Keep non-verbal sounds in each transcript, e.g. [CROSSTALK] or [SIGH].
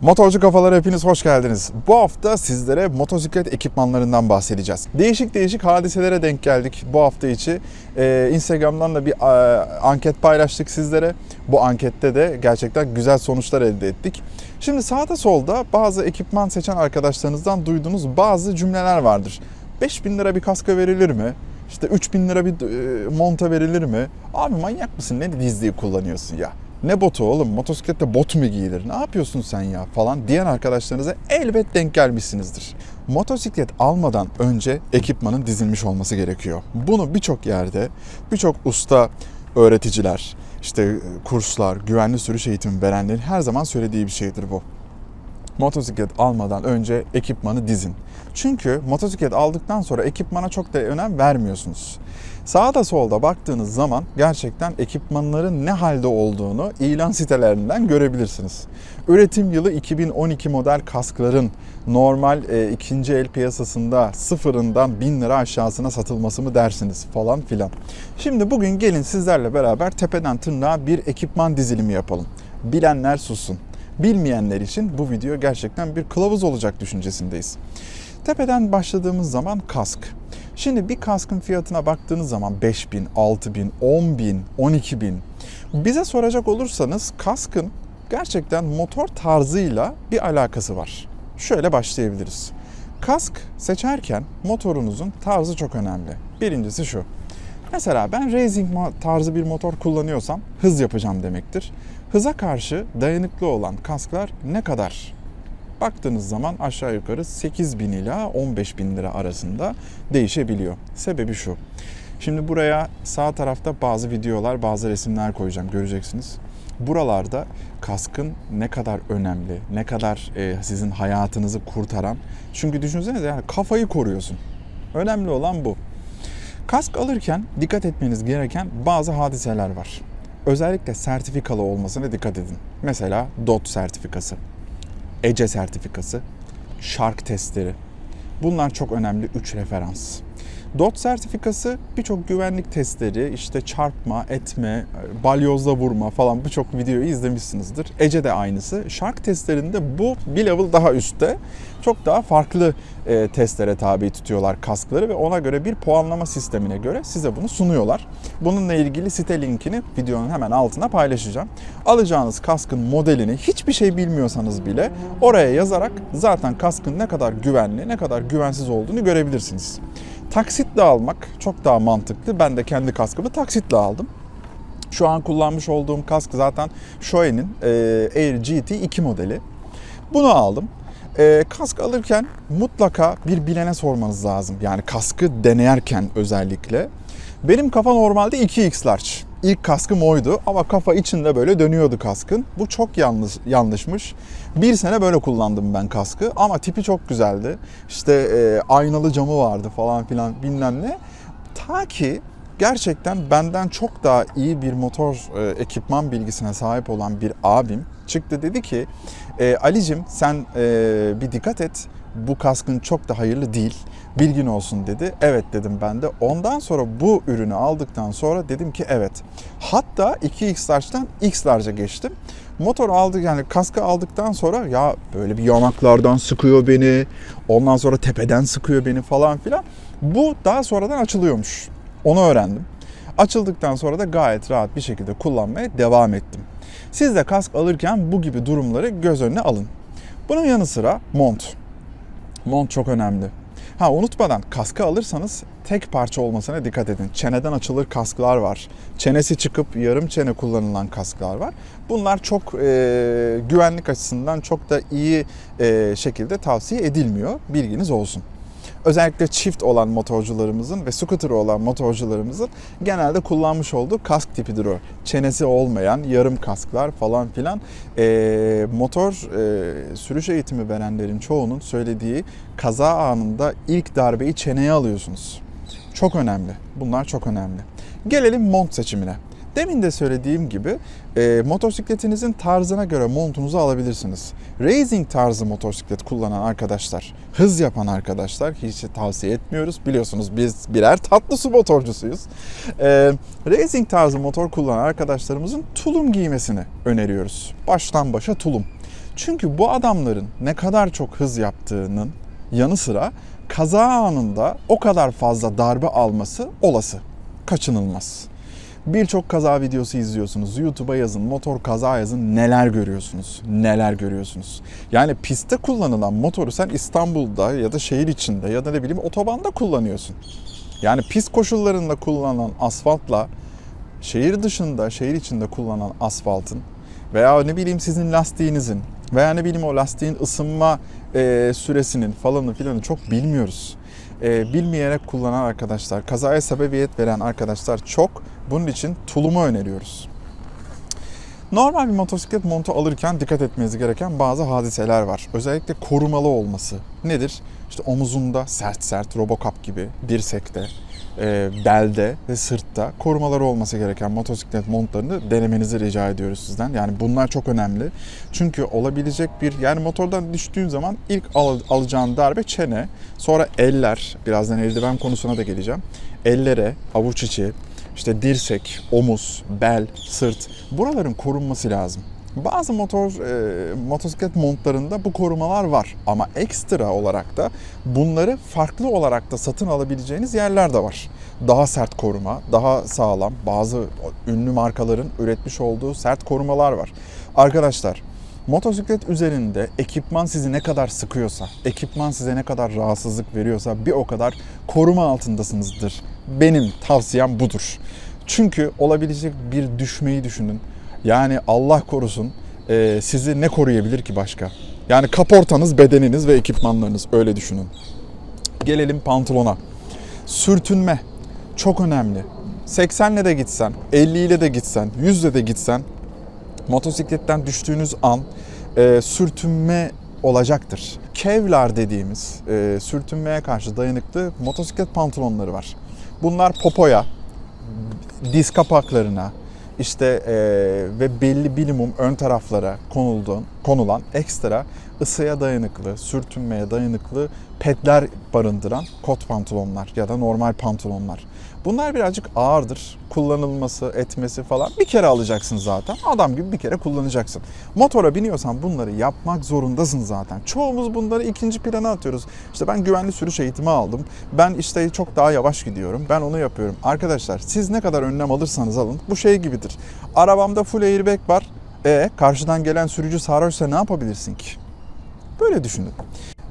Motorcu kafalara hepiniz hoş geldiniz. Bu hafta sizlere motosiklet ekipmanlarından bahsedeceğiz. Değişik değişik hadiselere denk geldik bu hafta içi. Ee, Instagram'dan da bir e, anket paylaştık sizlere. Bu ankette de gerçekten güzel sonuçlar elde ettik. Şimdi sağda solda bazı ekipman seçen arkadaşlarınızdan duyduğunuz bazı cümleler vardır. 5000 lira bir kaska verilir mi? İşte 3000 lira bir e, monta verilir mi? Abi manyak mısın? Ne dizliği kullanıyorsun ya? Ne botu oğlum? Motosiklette bot mu giyilir? Ne yapıyorsun sen ya? Falan diyen arkadaşlarınıza elbet denk gelmişsinizdir. Motosiklet almadan önce ekipmanın dizilmiş olması gerekiyor. Bunu birçok yerde, birçok usta öğreticiler, işte kurslar, güvenli sürüş eğitimi verenlerin her zaman söylediği bir şeydir bu motosiklet almadan önce ekipmanı dizin. Çünkü motosiklet aldıktan sonra ekipmana çok da önem vermiyorsunuz. Sağda solda baktığınız zaman gerçekten ekipmanların ne halde olduğunu ilan sitelerinden görebilirsiniz. Üretim yılı 2012 model kaskların normal e, ikinci el piyasasında sıfırından 1000 lira aşağısına satılması mı dersiniz falan filan. Şimdi bugün gelin sizlerle beraber tepeden tırnağa bir ekipman dizilimi yapalım. Bilenler sussun. Bilmeyenler için bu video gerçekten bir kılavuz olacak düşüncesindeyiz. Tepeden başladığımız zaman kask. Şimdi bir kaskın fiyatına baktığınız zaman 5000, 6000, 10000, 12000. Bize soracak olursanız kaskın gerçekten motor tarzıyla bir alakası var. Şöyle başlayabiliriz. Kask seçerken motorunuzun tarzı çok önemli. Birincisi şu. Mesela ben racing tarzı bir motor kullanıyorsam hız yapacağım demektir. Hıza karşı dayanıklı olan kasklar ne kadar? Baktığınız zaman aşağı yukarı 8 bin ila 15 bin lira arasında değişebiliyor. Sebebi şu. Şimdi buraya sağ tarafta bazı videolar, bazı resimler koyacağım göreceksiniz. Buralarda kaskın ne kadar önemli, ne kadar e, sizin hayatınızı kurtaran. Çünkü düşünsenize yani kafayı koruyorsun. Önemli olan bu. Kask alırken dikkat etmeniz gereken bazı hadiseler var. Özellikle sertifikalı olmasına dikkat edin. Mesela DOT sertifikası, ECE sertifikası, Shark testleri. Bunlar çok önemli 3 referans. DOT sertifikası birçok güvenlik testleri, işte çarpma, etme, balyozla vurma falan birçok videoyu izlemişsinizdir. Ece de aynısı. Shark testlerinde bu bir level daha üstte. Çok daha farklı e, testlere tabi tutuyorlar kaskları ve ona göre bir puanlama sistemine göre size bunu sunuyorlar. Bununla ilgili site linkini videonun hemen altına paylaşacağım. Alacağınız kaskın modelini hiçbir şey bilmiyorsanız bile oraya yazarak zaten kaskın ne kadar güvenli, ne kadar güvensiz olduğunu görebilirsiniz. Taksitle almak çok daha mantıklı. Ben de kendi kaskımı taksitle aldım. Şu an kullanmış olduğum kask zaten Shoei'nin e, Air GT 2 modeli. Bunu aldım. E, kask alırken mutlaka bir bilene sormanız lazım. Yani kaskı denerken özellikle. Benim kafa normalde 2X large. İlk kaskım oydu ama kafa içinde böyle dönüyordu kaskın. Bu çok yanlış yanlışmış. Bir sene böyle kullandım ben kaskı ama tipi çok güzeldi. İşte e, aynalı camı vardı falan filan bilmem ne. Ta ki gerçekten benden çok daha iyi bir motor e, ekipman bilgisine sahip olan bir abim çıktı dedi ki e, Alicim sen e, bir dikkat et bu kaskın çok da hayırlı değil. Bilgin olsun dedi. Evet dedim ben de. Ondan sonra bu ürünü aldıktan sonra dedim ki evet. Hatta 2X Large'dan X Large'a geçtim. Motor aldık yani kaskı aldıktan sonra ya böyle bir yanaklardan sıkıyor beni. Ondan sonra tepeden sıkıyor beni falan filan. Bu daha sonradan açılıyormuş. Onu öğrendim. Açıldıktan sonra da gayet rahat bir şekilde kullanmaya devam ettim. Siz de kask alırken bu gibi durumları göz önüne alın. Bunun yanı sıra mont. Mont çok önemli. Ha unutmadan kaskı alırsanız tek parça olmasına dikkat edin. Çeneden açılır kasklar var. Çenesi çıkıp yarım çene kullanılan kasklar var. Bunlar çok e, güvenlik açısından çok da iyi e, şekilde tavsiye edilmiyor. Bilginiz olsun. Özellikle çift olan motorcularımızın ve scooter olan motorcularımızın genelde kullanmış olduğu kask tipidir o. Çenesi olmayan yarım kasklar falan filan. E, motor e, sürüş eğitimi verenlerin çoğunun söylediği kaza anında ilk darbeyi çeneye alıyorsunuz. Çok önemli. Bunlar çok önemli. Gelelim mont seçimine. Demin de söylediğim gibi e, motosikletinizin tarzına göre montunuzu alabilirsiniz. Racing tarzı motosiklet kullanan arkadaşlar, hız yapan arkadaşlar hiç tavsiye etmiyoruz. Biliyorsunuz biz birer tatlı su motorcusuyuz. E, racing tarzı motor kullanan arkadaşlarımızın tulum giymesini öneriyoruz. Baştan başa tulum. Çünkü bu adamların ne kadar çok hız yaptığının yanı sıra kaza anında o kadar fazla darbe alması olası. Kaçınılmaz. Birçok kaza videosu izliyorsunuz. YouTube'a yazın, motor kaza yazın. Neler görüyorsunuz? Neler görüyorsunuz? Yani pistte kullanılan motoru sen İstanbul'da ya da şehir içinde ya da ne bileyim otobanda kullanıyorsun. Yani pist koşullarında kullanılan asfaltla şehir dışında, şehir içinde kullanılan asfaltın veya ne bileyim sizin lastiğinizin veya ne bileyim o lastiğin ısınma e, süresinin falanı filanı çok bilmiyoruz. E, bilmeyerek kullanan arkadaşlar, kazaya sebebiyet veren arkadaşlar çok. Bunun için tulumu öneriyoruz. Normal bir motosiklet montu alırken dikkat etmeniz gereken bazı hadiseler var. Özellikle korumalı olması. Nedir? İşte omuzunda sert sert Robocop gibi, dirsekte, e, belde ve sırtta korumaları olması gereken motosiklet montlarını denemenizi rica ediyoruz sizden. Yani bunlar çok önemli. Çünkü olabilecek bir yani motordan düştüğün zaman ilk al- alacağın darbe çene, sonra eller, birazdan eldiven konusuna da geleceğim. Ellere, avuç içi, işte dirsek, omuz, bel, sırt buraların korunması lazım. Bazı motor e, motosiklet montlarında bu korumalar var ama ekstra olarak da bunları farklı olarak da satın alabileceğiniz yerler de var. Daha sert koruma, daha sağlam bazı ünlü markaların üretmiş olduğu sert korumalar var. Arkadaşlar motosiklet üzerinde ekipman sizi ne kadar sıkıyorsa, ekipman size ne kadar rahatsızlık veriyorsa bir o kadar koruma altındasınızdır. Benim tavsiyem budur. Çünkü olabilecek bir düşmeyi düşünün. Yani Allah korusun e, sizi ne koruyabilir ki başka? Yani kaportanız, bedeniniz ve ekipmanlarınız öyle düşünün. Gelelim pantolona. Sürtünme çok önemli. 80 ile de gitsen, 50 ile de gitsen, 100 ile de gitsen motosikletten düştüğünüz an e, sürtünme olacaktır. Kevlar dediğimiz e, sürtünmeye karşı dayanıklı motosiklet pantolonları var. Bunlar popoya, diz kapaklarına, işte e, ve belli bilimum ön taraflara konulduğun, konulan ekstra ısıya dayanıklı, sürtünmeye dayanıklı pedler barındıran kot pantolonlar ya da normal pantolonlar. Bunlar birazcık ağırdır. Kullanılması, etmesi falan bir kere alacaksın zaten. Adam gibi bir kere kullanacaksın. Motora biniyorsan bunları yapmak zorundasın zaten. Çoğumuz bunları ikinci plana atıyoruz. İşte ben güvenli sürüş eğitimi aldım. Ben işte çok daha yavaş gidiyorum. Ben onu yapıyorum. Arkadaşlar siz ne kadar önlem alırsanız alın bu şey gibidir. Arabamda full airbag var. E karşıdan gelen sürücü sarhoşsa ne yapabilirsin ki? Böyle düşünün.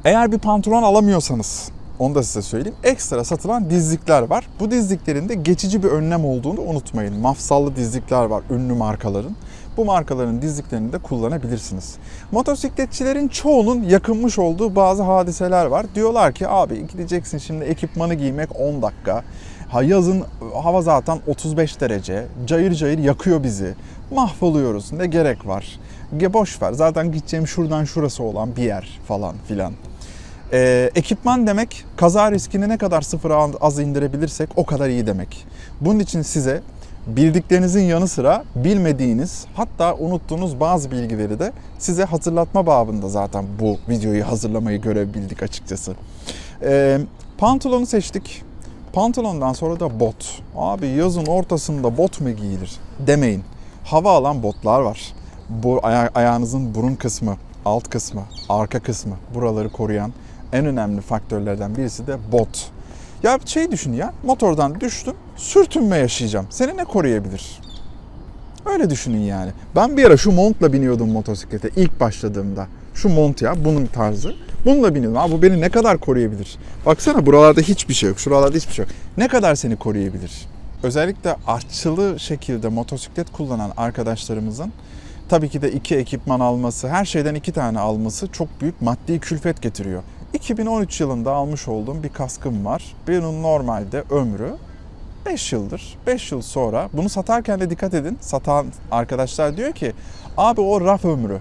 Eğer bir pantolon alamıyorsanız onu da size söyleyeyim. Ekstra satılan dizlikler var. Bu dizliklerin de geçici bir önlem olduğunu unutmayın. Mafsallı dizlikler var ünlü markaların. Bu markaların dizliklerini de kullanabilirsiniz. Motosikletçilerin çoğunun yakınmış olduğu bazı hadiseler var. Diyorlar ki abi gideceksin şimdi ekipmanı giymek 10 dakika. Ha yazın hava zaten 35 derece. Cayır cayır yakıyor bizi. Mahvoluyoruz. Ne gerek var? Ge boş ver. Zaten gideceğim şuradan şurası olan bir yer falan filan. Ee, ekipman demek kaza riskini ne kadar sıfıra az indirebilirsek o kadar iyi demek. Bunun için size bildiklerinizin yanı sıra bilmediğiniz hatta unuttuğunuz bazı bilgileri de size hatırlatma babında zaten bu videoyu hazırlamayı görebildik açıkçası. Ee, pantolonu seçtik. Pantolondan sonra da bot. Abi yazın ortasında bot mu giyilir demeyin. Hava alan botlar var. Bu aya- ayağınızın burun kısmı, alt kısmı, arka kısmı buraları koruyan en önemli faktörlerden birisi de bot. Ya şey düşün ya motordan düştüm sürtünme yaşayacağım. Seni ne koruyabilir? Öyle düşünün yani. Ben bir ara şu montla biniyordum motosiklete ilk başladığımda. Şu mont ya bunun tarzı. Bununla biniyordum. Abi bu beni ne kadar koruyabilir? Baksana buralarda hiçbir şey yok. Şuralarda hiçbir şey yok. Ne kadar seni koruyabilir? Özellikle artçılı şekilde motosiklet kullanan arkadaşlarımızın tabii ki de iki ekipman alması, her şeyden iki tane alması çok büyük maddi külfet getiriyor. 2013 yılında almış olduğum bir kaskım var. Bunun normalde ömrü 5 yıldır. 5 yıl sonra bunu satarken de dikkat edin. Satan arkadaşlar diyor ki abi o raf ömrü.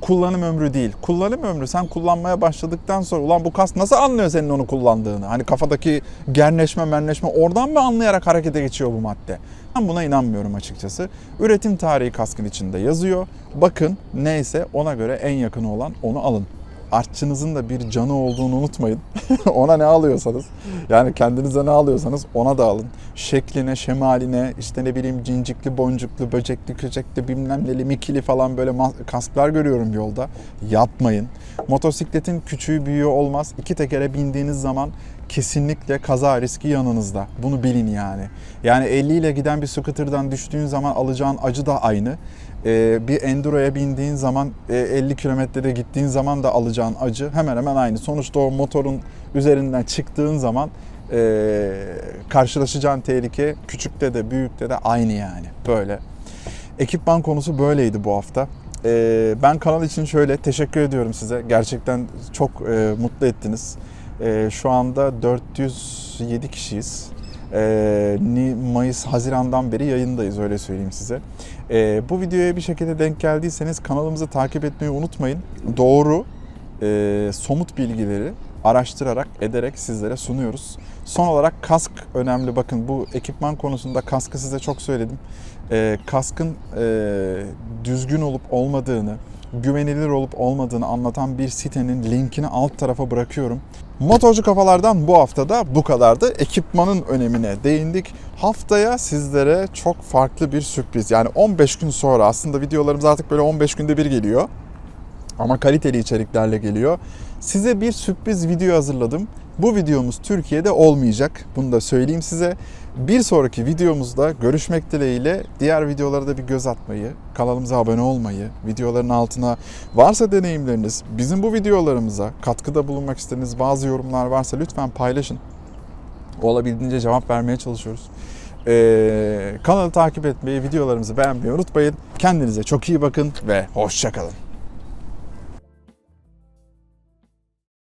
Kullanım ömrü değil. Kullanım ömrü sen kullanmaya başladıktan sonra ulan bu kask nasıl anlıyor senin onu kullandığını? Hani kafadaki gerneşme menleşme oradan mı anlayarak harekete geçiyor bu madde? Ben buna inanmıyorum açıkçası. Üretim tarihi kaskın içinde yazıyor. Bakın neyse ona göre en yakın olan onu alın. Artçınızın da bir canı olduğunu unutmayın. [LAUGHS] ona ne alıyorsanız yani kendinize ne alıyorsanız ona da alın. Şekline, şemaline, işte ne bileyim cincikli, boncuklu, böcekli, köcekli, bilmem neli, mikili falan böyle kasklar görüyorum yolda. Yapmayın. Motosikletin küçüğü büyüğü olmaz. İki tekere bindiğiniz zaman kesinlikle kaza riski yanınızda. Bunu bilin yani. Yani 50 ile giden bir scooter'dan düştüğün zaman alacağın acı da aynı. Ee, bir enduro'ya bindiğin zaman e, 50 kilometrede gittiğin zaman da alacağın acı hemen hemen aynı. Sonuçta o motorun üzerinden çıktığın zaman e, karşılaşacağın tehlike küçükte de büyükte de aynı yani. Böyle. Ekipman konusu böyleydi bu hafta. Ee, ben kanal için şöyle teşekkür ediyorum size. Gerçekten çok e, mutlu ettiniz. E, şu anda 407 kişiyiz. E, Ni- Mayıs, Haziran'dan beri yayındayız öyle söyleyeyim size. E, bu videoya bir şekilde denk geldiyseniz kanalımızı takip etmeyi unutmayın. Doğru, e, somut bilgileri araştırarak, ederek sizlere sunuyoruz. Son olarak kask önemli. Bakın bu ekipman konusunda kaskı size çok söyledim. Kaskın düzgün olup olmadığını, güvenilir olup olmadığını anlatan bir sitenin linkini alt tarafa bırakıyorum. Motorcu kafalardan bu haftada bu kadardı. Ekipmanın önemine değindik. Haftaya sizlere çok farklı bir sürpriz. Yani 15 gün sonra aslında videolarımız artık böyle 15 günde bir geliyor. Ama kaliteli içeriklerle geliyor. Size bir sürpriz video hazırladım. Bu videomuz Türkiye'de olmayacak. Bunu da söyleyeyim size. Bir sonraki videomuzda görüşmek dileğiyle diğer videolara da bir göz atmayı, kanalımıza abone olmayı, videoların altına varsa deneyimleriniz, bizim bu videolarımıza katkıda bulunmak istediğiniz bazı yorumlar varsa lütfen paylaşın. Olabildiğince cevap vermeye çalışıyoruz. Ee, kanalı takip etmeyi, videolarımızı beğenmeyi unutmayın. Kendinize çok iyi bakın ve hoşçakalın.